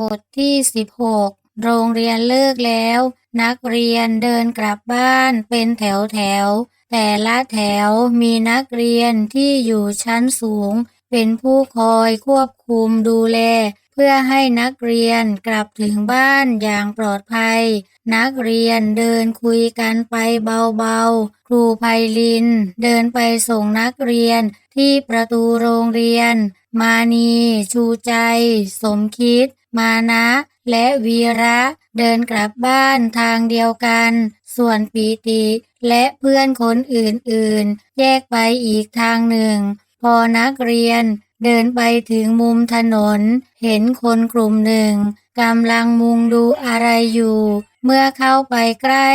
บทที่ 16 โรงเรียนเลิกแล้ว นักเรียนเดินกลับบ้านเป็นแถวแถว แต่ละแถวมีนักเรียนที่อยู่ชั้นสูง เป็นผู้คอยควบคุมดูแล เพื่อให้นักเรียนกลับถึงบ้านอย่างปลอดภัย นักเรียนเดินคุยกันไปเบาๆ ครูไพลิน เดินไปส่งนักเรียนที่ประตูโรงเรียน มานี ชูใจ สมคิด มานะ และวีระ เดินกลับบ้านทางเดียวกัน ส่วนปีติและเพื่อนคนอื่นๆ แยกไปอีกทางหนึ่ง พอนักเรียนเดินไปถึงมุมถนน เห็นคนกลุ่มหนึ่งกำลังมุงดูอะไรอยู่ เมื่อเข้าไปใกล้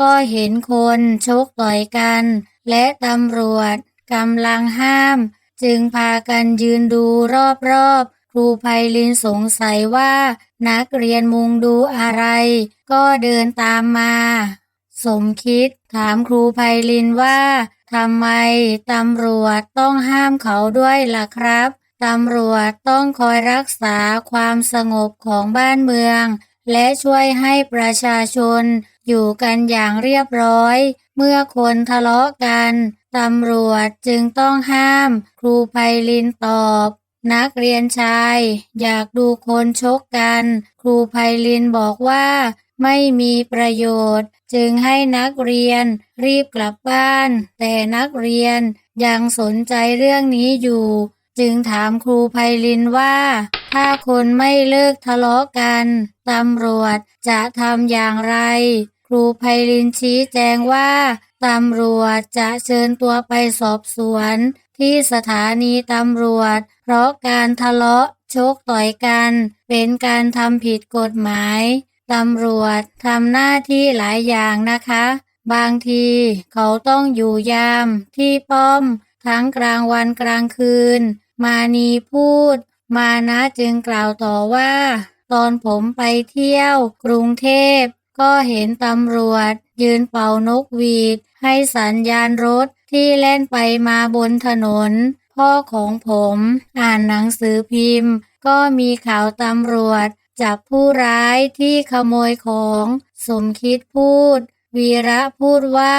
ก็เห็นคนชกต่อยกัน และตำรวจกำลังห้าม จึงพากันยืนดูรอบๆครูไพลินสงสัยว่านักเรียนมุงดูอะไร ก็เดินตามมา สมคิดถามครูไพลินว่าทำไมตำรวจต้องห้ามเขาด้วยล่ะครับ ตำรวจต้องคอยรักษาความสงบของบ้านเมือง และช่วยให้ประชาชนอยู่กันอย่างเรียบร้อย เมื่อคนทะเลาะกัน ตำรวจจึงต้องห้าม ครูไพลินตอบ นักเรียนชาย อยากดูคนชกกัน ครูไพลินบอกว่าไม่มีประโยชน์ จึงให้นักเรียนรีบกลับบ้าน แต่นักเรียนยังสนใจเรื่องนี้อยู่ จึงถามครูไพลินว่า ถ้าคนไม่เลิกทะเลาะกันตำรวจจะทำอย่างไร ครูไพลินชี้แจงว่า ตำรวจจะเชิญตัวไปสอบสวน ที่สถานีตำรวจ เพราะการทะเลาะชกต่อยกัน เป็นการทำผิดกฎหมายตำรวจทำหน้าที่หลายอย่างนะคะ บางทีเขาต้องอยู่ยามที่ป้อม ทั้งกลางวันกลางคืน มานีพูด มานะจึงกล่าวต่อว่า ตอนผมไปเที่ยวกรุงเทพ ก็เห็นตำรวจ ยืนเป่านกหวีด ให้สัญญาณรถที่แล่นไปมาบนถนน พ่อของผมอ่านหนังสือพิมพ์ ก็มีข่าวตำรวจ จับผู้ร้ายที่ขโมยของ สมคิดพูด วีระพูดว่า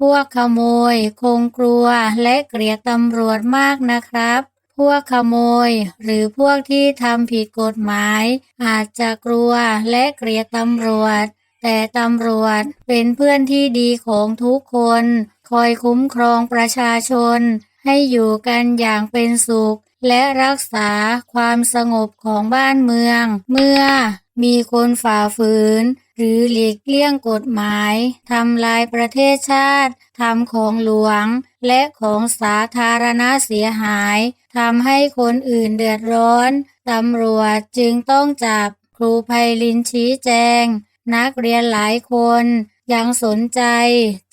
พวกขโมยคงกลัวและเกลียดตำรวจมากนะครับ พวกขโมย หรือพวกที่ทำผิดกฎหมาย อาจจะกลัวและเกลียดตำรวจ แต่ตำรวจเป็นเพื่อนที่ดีของทุกคน คอยคุ้มครองประชาชน ให้อยู่กันอย่างเป็นสุข และรักษาความสงบของบ้านเมือง เมื่อมีคนฝ่าฝืน หรือหลีกเลี่ยงกฎหมายทำลายประเทศชาติทำของหลวง และของสาธารณะเสียหายทำให้คนอื่นเดือดร้อนตำรวจจึงต้องจับครูไพลินชี้แจง นักเรียนหลายคนยังสนใจ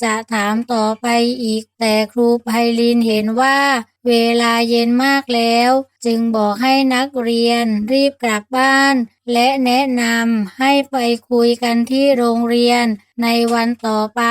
จะถามต่อไปอีก แต่ครูไพลินเห็นว่าเวลาเย็นมากแล้ว จึงบอกให้นักเรียนรีบกลับบ้าน และแนะนำให้ไปคุยกันที่โรงเรียนในวันต่อไป